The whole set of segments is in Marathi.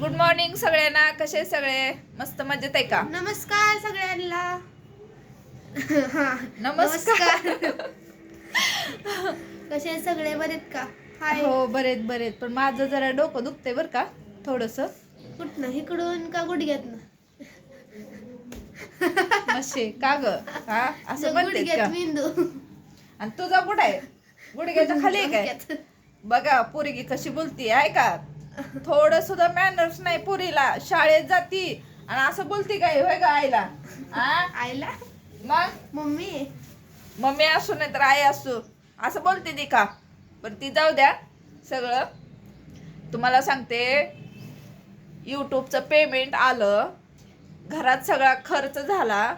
गुड मॉर्निंग सगळ्यांना. कसे सगळे? मस्त मजेत आहे का? नमस्कार सगळ्यांना. हा, नमस्कार. कसे सगळे? बरेत का? हाय हो बरेत बरेत. पण माझं जरा डोकं दुखतंय बरं का थोडस. कुठनं? इकडून का गुडघ्यातनं? मशे का ग? हा असं म्हणते का गुडघ्यात मेंदू. आणि तुझा कुठं आहे? गुडघ्याच्या खाली आहे काय? गुडघ्यात. बघा पोरगी कशी बोलती आहे का थोडं सुद्धा मॅनर्स नाही पुरीला. शाळेत जाती आणि असं बोलती काय होय का आईला? हा आईला? मग? मम्मी? मम्मी असू नाही तर आई असू. असं बोलते ती का? पण ती जाऊ द्या सगळं. तुम्हाला सांगते यूट्यूबचं पेमेंट आलं. घरात सगळा खर्च झाला.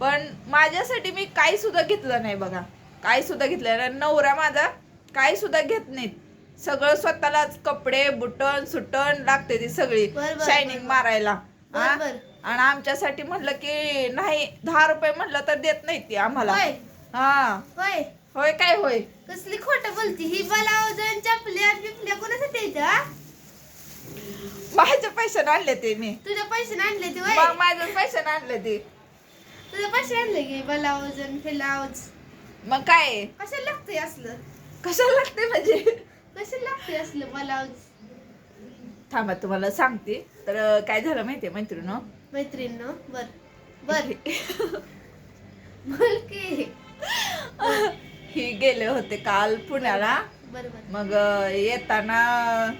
पण माझ्यासाठी मी काही सुद्धा घेतलं नाही बघा. काही सुद्धा घेतलं नाही. नवरा माझा काही सुद्धा घेत नाहीत. सगळं स्वतःलाच कपडे बुटन सुटन लागते ती सगळी बर, बर, शायनिंग बर. मारायला. हा? बर. आणि आमच्यासाठी म्हटलं की नाही दहा रुपये म्हटलं तर देत नाही ती आम्हाला. होय. हा. होय. होय काय होय? कसली खोट बोलती ही? बलावजन चपल्या बिपल्या कोणासाठी येतं हा? माझ्या पैशाने आणले ते मी. तुझ्या पैसे आणले ते होय? मग माझ्या पैशाने आणले ते. तुझ्या पैसे आणले की बलावजन फिलावज मग काय? कशाला लागतंय असलं? कशाला लागते म्हणजे? असलं बलावज थांबा तुम्हाला सांगते. तर काय झालं माहितीये मैत्रिणी मैत्रीण बर. बर. बोल की. ही गेले होते काल पुण्याला. बर बर मग येताना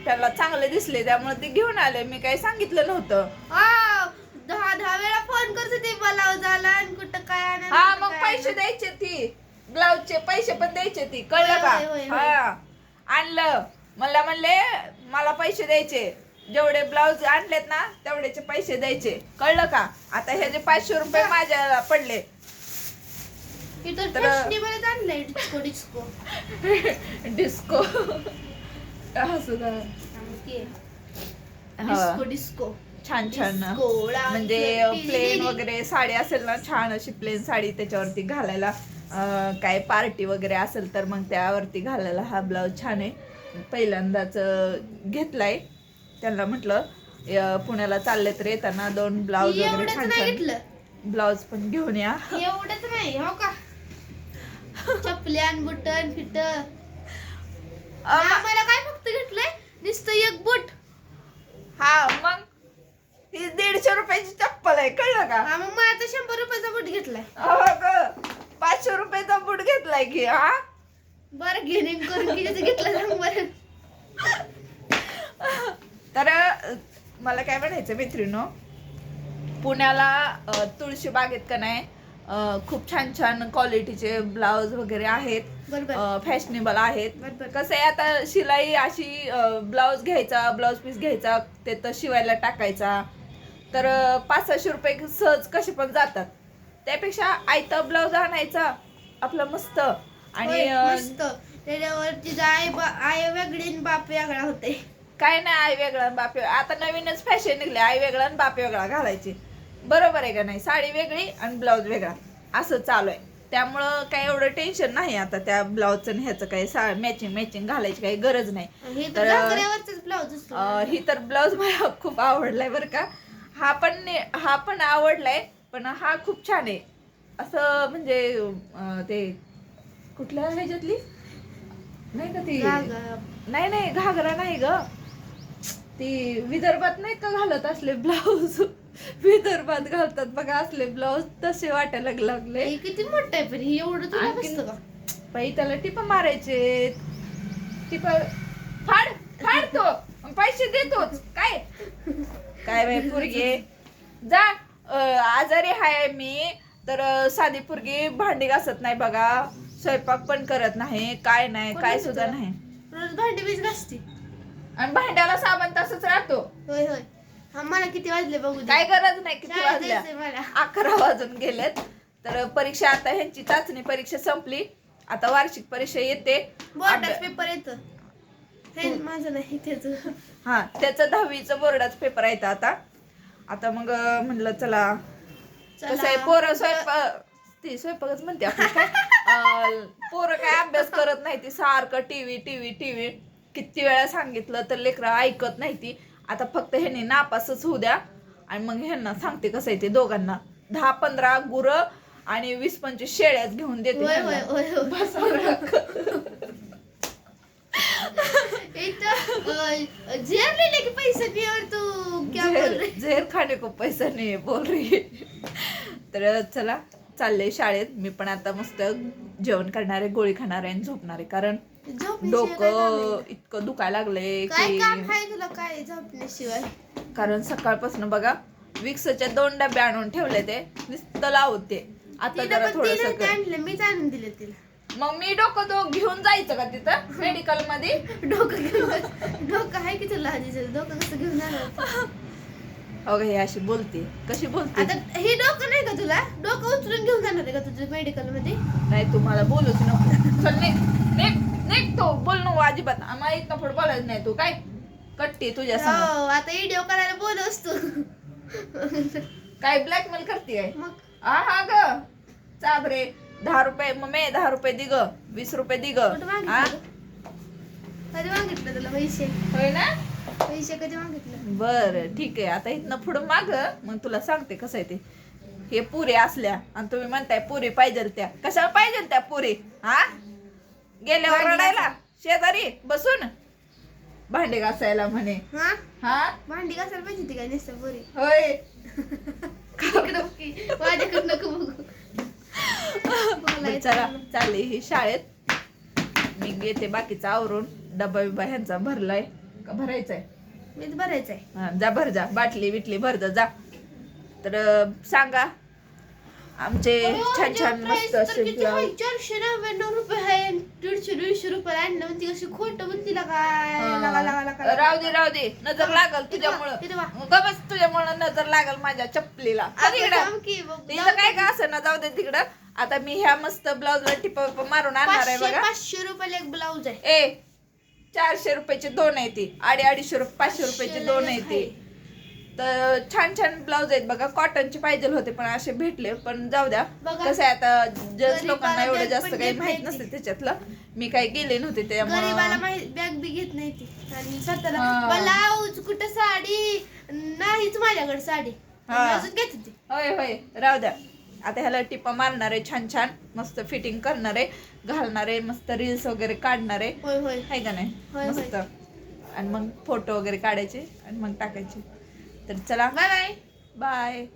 त्याला चांगले दिसले त्यामुळे ते घेऊन आले. मी काही सांगितलं नव्हतं. आ, दहा दहा वेळा फोन करत होती ब्लाऊज आला आणि कुठं काय आणायला, हा कुठं मग काय पैसे आणायला. द्यायचे ती. ब्लाऊजचे पैसे पण द्यायचे ती. कळलं का? होय, होय, होय. हा. आणलं. मला म्हणले मला पैसे द्यायचे. जेवढे ब्लाऊज आणलेत ना तेवढ्याचे पैसे द्यायचे. कळलं का? आता हे जे पाचशे रुपये माझ्या पडले. Disco disco disco. Disco disco छान छान. म्हणजे प्लेन. वगैरे साडी असेल ना छान अशी प्लेन साडी त्याच्यावरती घालायला. काय पार्टी वगैरे असेल तर मग त्यावरती घालायला हा ब्लाऊज छान आहे. पहिल्यांदाच घेतलाय. त्यांना म्हटलं पुण्याला चालले तर येताना दोन ब्लाऊज वगैरे छान छान ब्लाऊज पण घेऊन या. एवढंच नाही हो का? चपल्यान बुटन फिट. मला काय फक्त घेतलंय? नुसतं एक बुट. हा मग? ही दीडशे रुपयाची चप्पल आहे कळलं का? हा मग मला आता शंभर रुपयाचा बुट घेतलाय अहो ग, पाचशे रुपयाचा बूट घेतलाय की हा? बरं घेणे करून किती घेतलं सांग बरं. तर मला काय म्हणायचं मैत्रिणो पुण्याला तुळशी बागेत का नाही? खूप छान छान क्वालिटीचे ब्लाउज वगैरे आहेत. फॅशनेबल आहेत. कसं आहे आता शिलाई अशी ब्लाउज घ्यायचा ब्लाउज पीस घ्यायचा ते तर शिवायला टाकायचा. तर पाच सहाशे रुपये सहज कसे पण जातात. त्यापेक्षा आयता ब्लाउज आणायचा. आपलं मस्त. आणि होय, मस्त. त्याच्यावर तिचा आई बा- आई वेगळी आणि बाप वेगळा होते. काय नाही आई वेगळा आणि बाप वेगळा. आता नवीनच फॅशन निघले. आई वेगळा आणि बाप वेगळा घालायची. बरोबर आहे का नाही? साडी वेगळी आणि ब्लाऊज वेगळा. असं चालू आहे. त्यामुळं काही एवढं टेन्शन नाही आता त्या ब्लाऊजचं आणि ह्याचं काही सा मॅचिंग मॅचिंग घालायची काही गरज नाही. हे तर- ब्लाऊज असतो अं, ही तर ब्लाऊज मला खूप आवडलाय बरं का. हा पण ने- हा पण आवडलाय पण हा खूप छान आहे. असं म्हणजे अं, ते कुठल्या ह्याच्यातली? नाही का ती? घागर. नाही नाही घागरा नाही ग. ती विदर्भात नाही का घालत असले ब्लाऊज? विदर्भात घालतात बघा असले ब्लाऊज तसे वाटायला लागले. हे किती मोठं आहे पण हे एवढं तुला आणखीन- बसतं का? बाई त्याला टिप मारायचे. टिप फाड फाड तो. पैसे देतोच काय? काय बाई पोरगे जा. अं, आजारी हाय मी. तर साधी पोरगी भांडी घासत नाही बघा. स्वयंपाक पण करत नाही. काय नाही कोण काय म्हणतं सुद्धा तुला? नाही. रोज भांडी बीज घासते. आणि भांड्याला साबण तसंच राहतो. होय होय. हा मला किती वाजले बघू दे. काय गरज नाही किती शाळेत वाजल्या. जायचंय मला. अकरा वाजून गेलेत. तर परीक्षा आता ह्यांची चाचणी परीक्षा संपली. आता वार्षिक परीक्षा येते. बोर्डाच अभ्या- पेपर येतं. हे माझं नाही त्याच. हा त्याचं दहावीचं बोर्डाचा पेपर आहे आता. आता मग अं, म्हणलं चला कसं आहे पोरं स्वयंपाक ती स्वयंपाकच म्हणते आपण काय अं, पोरं काय अभ्यास करत नाही ती. सारखं टीव्ही टीव्ही टीव्ही किती वेळा सांगितलं तर लेकरं ऐकत नाही ती. आता फक्त ह्यांनी नापासच होऊ द्या. आणि मग ह्यांना सांगते कसं आहे ते दोघांना. दहा पंधरा गुरं आणि वीस पंचवीस शेळ्याच घेऊन देते होय होय ह्यांना. होय होय बस बरं. इथं अ, झेर लिहिले की पैसे? भी और तू क्या बोल झेर रही? झेर खाने को पैसा नाही बोल रही तर चला चाललंय शाळेत. मी पण आता मस्त जेवण करणार आहे गोळी खाणार आहे आणि झोपणार. आहे कारण डोकं? इतकं दुखायला लागलंय की तुला काय कारण सकाळपासून बघा विक्सच्या दोन डबे आणून ठेवले ते नुसतं लावते. आता जरा थोडस मीच आणून दिलं तिला. मग मी डोकं तो घेऊन जायचं का तिथं मेडिकलमध्ये डोकं घेऊन डोकं आहे की तुला डोकं कसं घेऊन जाणार? अगं हे अशी बोलते. कशी बोलते? आता हे डोकं नाही का तुला? डोकं उचलून घेऊन जाणार आहे का तुझं मेडिकलमध्ये? नाही तुम्हाला बोलूच नको. चल निघ. निघ. निघ तो. बोल नको अजिबात. आम्हाला इतका पुढे बोलायचं नाही तू. काय? कट्टी तुझ्या समोर हो आता व्हिडिओ करायला बोलवस तू. काय ब्लॅकमेल करते काय मग? आ हा ग. चाबरे दहा रुपये मम्मी दहा रुपये दिग वीस रुपये दिग कुठं हा कधी मागितलं तुला पैसे? होय ना? पैसे कधी मागितलं? बर ठीक आहे. आता इथनं पुढं माग मग तुला सांगते कसं आहे ते. हे पुरे असल्या आणि तुम्ही म्हणताय पुरी पाहिजे त्या कशाला पाहिजे त्या पुरी? हा? गेल्यावर रडायला? शेजारी बसून. भांडे घासायला म्हणे. हा? हा? भांडी घासायला पाहिजे होती काय नुसतं पुरी? होय. माझ्याकडे नको बघू. चला. चालले ही शाळेत. मी घेते बाकीचा आवरून. डबा बिबा ह्यांचा भरलाय. का? भरायचाय. मीच भरायचं आहे हा, जा भर जा. बाटली बिटली भर जा जा. तर अं, सांगा. आमचे छान छान मस्त असे ब्लाऊज चारशे नव्याण्णव रुपये आहे दीडशे दीडशे रुपये आणलं म्हणते कशी खोट म्हणते काय? लागा लागा लागा राहू दे राहू दे. नजर लागल इथं तुझ्यामुळं. वा. तुझ्यामुळं नजर लागल माझ्या चप्पलीला. आता तिकडं काय का. असं ना जाऊ दे तिकडं. आता मी ह्या मस्त ब्लाऊजला टिपा मारून आणणार आहे पाचशे बघा. पाचशे रुपयाला एक ब्लाऊज आहे. ए चारशे रुपयाचे दोन आहे ती. अडी अडीचशे रुपये पाचशे रुपयाचे दोन आहे ते. तर छान छान ब्लाऊज आहेत. बघा कॉटनचे पाहिजे होते पण असे भेटले. पण जाऊ द्या. कसं आहे आता जज लोकांना एवढं जास्त काही माहीत नसते. त्याच्यातलं. मी काही गेले नव्हते त्यामुळे माहीत बॅग बी घेत नाही ती आणि स्वतःला. ब्लाऊज कुठं साडी? नाहीच माझ्याकडे साडी. अजून घेत होती. होय होय. राहू द्या. आता ह्याला टिपा मारणार आहे छान छान मस्त फिटिंग करणार आहे घालणार आहे मस्त रील्स वगैरे काढणार. आहे होय. होय आहे का नाही? होय, होय. मस्त. आणि मग फोटो वगैरे काढायचे आणि मग टाकायचे. तर चला. Bye bye. बाय.